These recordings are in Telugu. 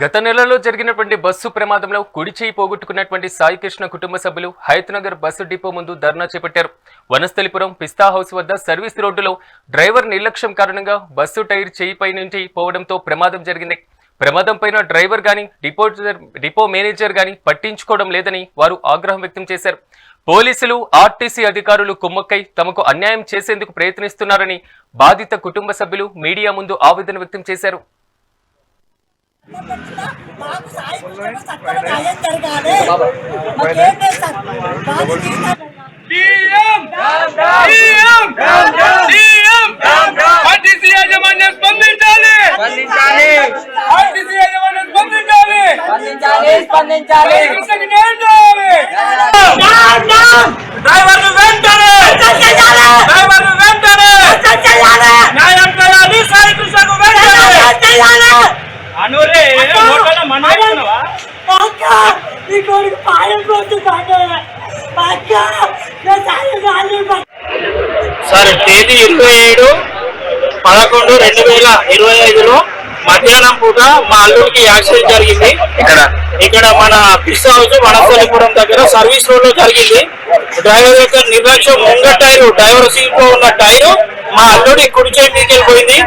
గత నెలలో జరిగినటువంటి బస్సు ప్రమాదంలో కుడి చేయి పోగొట్టుకున్నటువంటి సాయికృష్ణ కుటుంబ సభ్యులు హయత్నగర్ బస్సు డిపో ముందు ధర్నా చేపట్టారు. వనస్థలిపురం పిస్తా హౌస్ వద్ద సర్వీస్ రోడ్డులో డ్రైవర్ నిర్లక్ష్యం కారణంగా బస్సు టైర్ చేయిపై నుంచి పోవడంతో ప్రమాదం జరిగింది. ప్రమాదం పైన డ్రైవర్ గాని డిపో డిపో మేనేజర్ గాని పట్టించుకోవడం లేదని వారు ఆగ్రహం వ్యక్తం చేశారు. పోలీసులు ఆర్టీసీ అధికారులు కుమ్మక్కై తమకు అన్యాయం చేసేందుకు ప్రయత్నిస్తున్నారని బాధిత కుటుంబ సభ్యులు మీడియా ముందు ఆవేదన వ్యక్తం చేశారు. మాకు సాయి కృష్ణకు సత్వర న్యాయం జరగాలి మాకేం చేస్తారు మాకు జీతాలు సీఎం సీఎం సీఎం ఆర్టీసీ యాజమాన్యం స్పందించాలి స్పందించాలి ఆర్టీసీ యాజమాన్యం స్పందించాలి స్పందించాలి స్పందించాలి కృష్ణకి న్యాయం చేయాలి డ్రైవర్లు వెంటనే డ్రైవర్లు వెంటనే న్యాయం చేయాలి సాయి కృష్ణకు వెంటనే అనురే అక్క! నీ కొడుకు పాయం అక్క! సార్ తేదీ ఇరవై ఏడు పదకొండు రెండు వేల ఇరవై ఐదులో మధ్యాహ్నం పూట మా అల్లుడికి యాక్సిడెంట్ జరిగింది. ఇక్కడ? ఇక్కడ మన పిస్ హౌస్ వనస్థలిపురం దగ్గర సర్వీస్ రోడ్లో జరిగింది. డ్రైవర్ యొక్క నిర్లక్ష్యం ముంగ టైర్ డ్రైవర్ సీట్లో ఉన్న టైర్ మా అల్లుడి కుడి చేయి మీదకి వెళ్ళిపోయింది.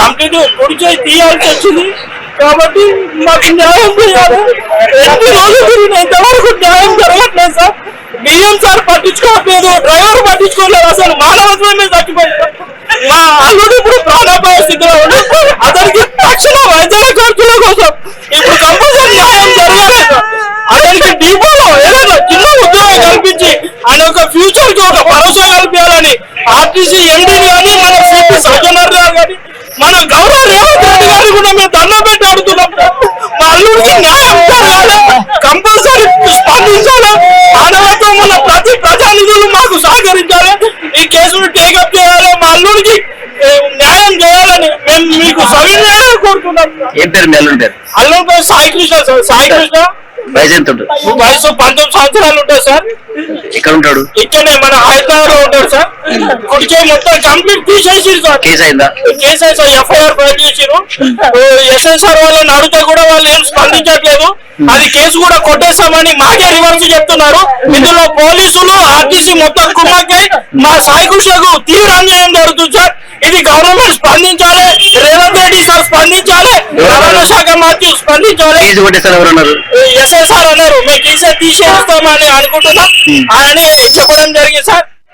కంప్లీట్ కుడి చేయి తీయాల్సి వచ్చింది. కాబట్టి మాకు న్యాయం చేయాలి. ఎన్ని రోజులు ఇంతవరకు న్యాయం జరగట్లేదు సార్. బియ్యం సార్ పట్టించుకోవట్లేదు. డ్రైవర్ పట్టించుకోలేదు అసలు మానవత్వమే చచ్చిపోయింది మా అల్లుడు ఇప్పుడు ప్రాణాపాయ స్థితిలో ఉంది అతనికి తక్షణ వైద్య ఖర్చుల కోసం ఇప్పుడు కంపల్సరీ న్యాయం జరగాలి అతనికి డిపోలో ఏదైనా చిన్న ఉద్యోగం కల్పించి ఆయన ఒక ఫ్యూచర్కి ఒక భరోసా కల్పించాలని ఆర్టీసీ ఎండీని కానీ మన సిపి సజ్జనర్ గారు కానీ మన గౌరవ రేవంత్ రెడ్డి గారిని కూడా మేము దండం పెట్టి అడుగుతున్నాం మా అల్లుడికి న్యాయం జరగాలి కంపల్సరీ స్పందించాలి మానవత్వం ఉన్న ప్రతి ప్రజానిధులు మాకు సహకరించాలి ఈ కేసును టేకప్ ఏ, న్యాయం చేయాలని మేము మీకు సవినయంగా కోరుతున్నాం ఏం పేరు మీ అల్లుడి పేరు అల్లుడి పేరు సాయి కృష్ణ సార్ సాయి కృష్ణ. వయసు ఎంత ఉంటుంది వయసు పంతొమ్మిది సంవత్సరాలు ఉంటాయి సార్. ఎక్కడ ఉంటాడు? ఇక్కడనే మన హైదరాబాద్లో ఉంటాడు సార్. కుడిచే మొత్తం కంప్లీట్ తీసేసి సార్. కేసు అయిందా కేసెస్ ఎఫ్ఐఆర్ ఫైల్ చేసిరు ఎస్ఎస్ఆర్ వాళ్ళని అడిగితే కూడా వాళ్ళు ఏం స్పందించట్లేదు. అది కేసు కూడా కొట్టేస్తామని మాకే రివర్స్ చెప్తున్నారు. ఇందులో పోలీసులు ఆర్టీసీ మొత్తం కుమ్మకై మా సాయి కృష్ణకు తీవ్ర అన్యాయం సార్ ఇది గవర్నమెంట్ స్పందించాలి. రేవంత్ రెడ్డి సార్ స్పందించాలి. రవాణా శాఖ మంత్రి స్పందించాలి. ఎస్ఎస్ఆర్ అన్నారు? మేము తీసే తీసేస్తామని అనుకుంటున్నాం. అని చెప్పడం జరిగింది సార్.